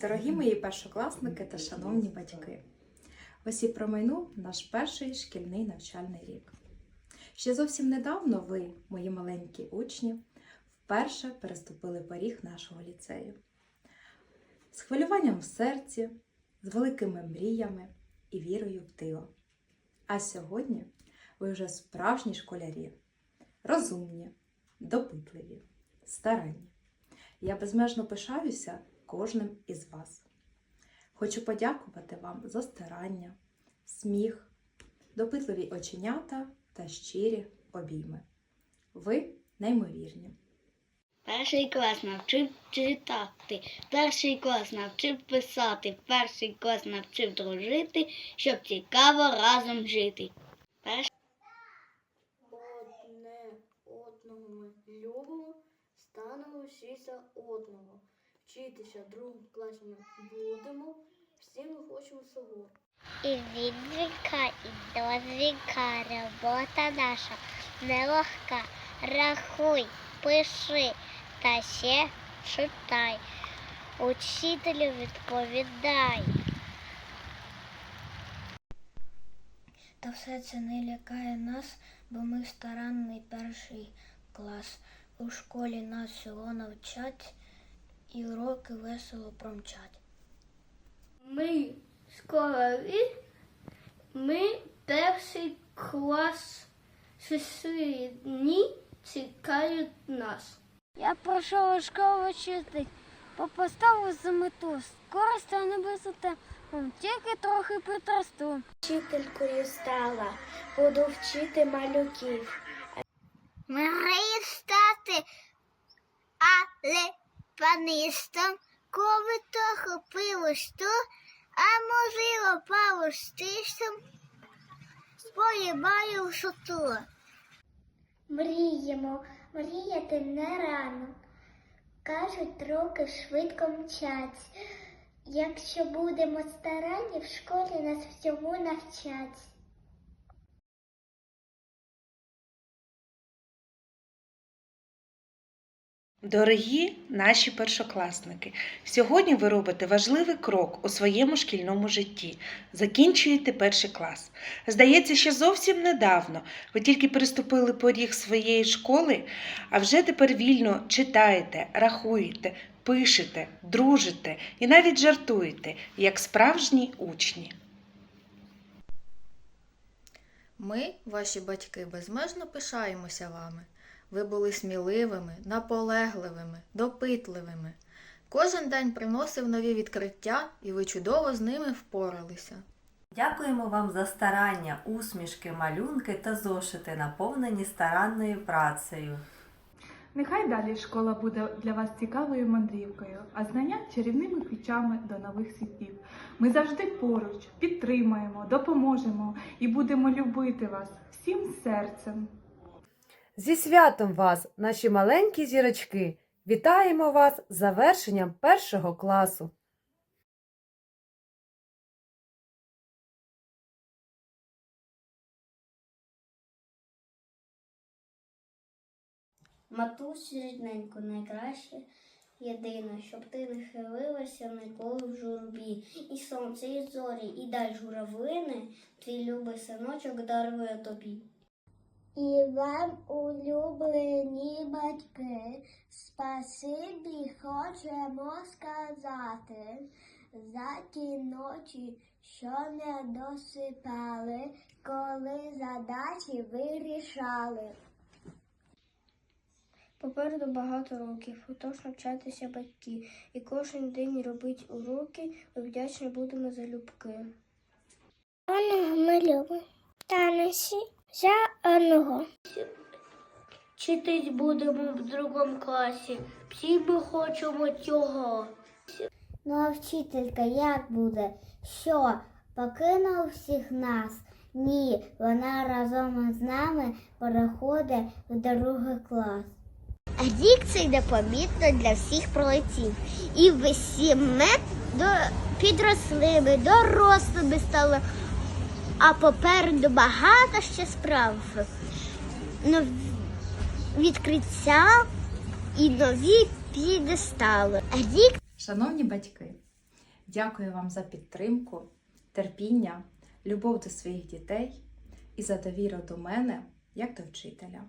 Дорогі мої першокласники та шановні батьки, ось і промайнув наш перший шкільний навчальний рік. Ще зовсім недавно ви, мої маленькі учні, вперше переступили поріг нашого ліцею. З хвилюванням в серці, з великими мріями і вірою в диво. А сьогодні ви вже справжні школярі, розумні, допитливі, старанні. Я безмежно пишаюся кожним із вас. Хочу подякувати вам за старання, сміх, допитливі оченята та щирі обійми. Ви неймовірні. Перший клас навчив читати, перший клас навчив писати, перший клас навчив дружити, щоб цікаво разом жити. Перший Одне одного ми любимо, станемо всі за одного. Вчитися в другому класі ми будемо, всі ми хочемо свого. І від і до віка робота наша нелегка. Рахуй, пиши та ще читай. Учителю відповідай. Та все це не лякає нас, бо ми старанний перший клас. У школі нас всього навчать і уроки весело промчать. Ми школярі, ми перший клас щасливі дні чекають нас. Я пройшов у школу вчити, поставив за мету. Скоро стану висота, тільки трохи притрасту. Вчителькою стала, буду вчити малюків. Мрію стати але панистом, коли трохи пиво що, а можливо пару стишем, сподіваю висоту. Мріємо, мріяти не рано. Кажуть, роки швидко мчать. Якщо будемо старанні, в школі нас всьому навчать. Дорогі наші першокласники, сьогодні ви робите важливий крок у своєму шкільному житті. Закінчуєте перший клас. Здається, що зовсім недавно ви тільки переступили поріг своєї школи, а вже тепер вільно читаєте, рахуєте, пишете, дружите і навіть жартуєте, як справжні учні. Ми, ваші батьки, безмежно пишаємося вами. Ви були сміливими, наполегливими, допитливими. Кожен день приносив нові відкриття, і ви чудово з ними впоралися. Дякуємо вам за старання, усмішки, малюнки та зошити, наповнені старанною працею. Нехай далі школа буде для вас цікавою мандрівкою, а знання чарівними ключами до нових світів. Ми завжди поруч, підтримаємо, допоможемо і будемо любити вас всім серцем. Зі святом вас, наші маленькі зірочки! Вітаємо вас з завершенням першого класу! Матусю рідненько, найкраще єдина, щоб ти не хилилася ніколи в журбі. І сонце, і зорі, і дай журавлини, твій любий синочок дарує тобі. І вам, улюблені батьки, спасибі хочемо сказати за ті ночі, що не досипали, коли задачі вирішали. Попереду багато років, отож навчатися батьки, і кожен день робить уроки, ми вдячні будемо за любки. Ми любимо. Танесі за одного. Вчитись будемо в другому класі. Всі ми хочемо цього. Ну а вчителька як буде? Що, покинув всіх нас? Ні, вона разом із нами переходить в другий клас. А Рік цей непомітно для всіх пролетів. І всі ми до... підросли, ми дорослими стали, а попереду багато ще справ. Нові відкриття і нові підестали. Рік Шановні батьки, Дякую вам за підтримку, терпіння, любов до своїх дітей і за довіру до мене як до вчителя.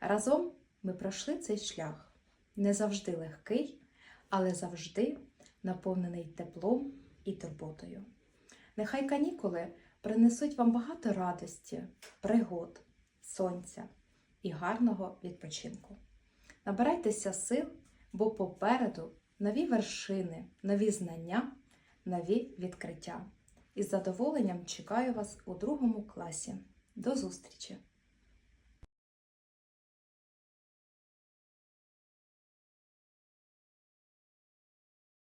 Разом ми пройшли цей шлях не завжди легкий, але завжди наповнений теплом і турботою. Нехай канікули принесуть вам багато радості, пригод, сонця і гарного відпочинку. Набирайтеся сил, бо попереду нові вершини, нові знання, нові відкриття. Із задоволенням чекаю вас у другому класі. До зустрічі!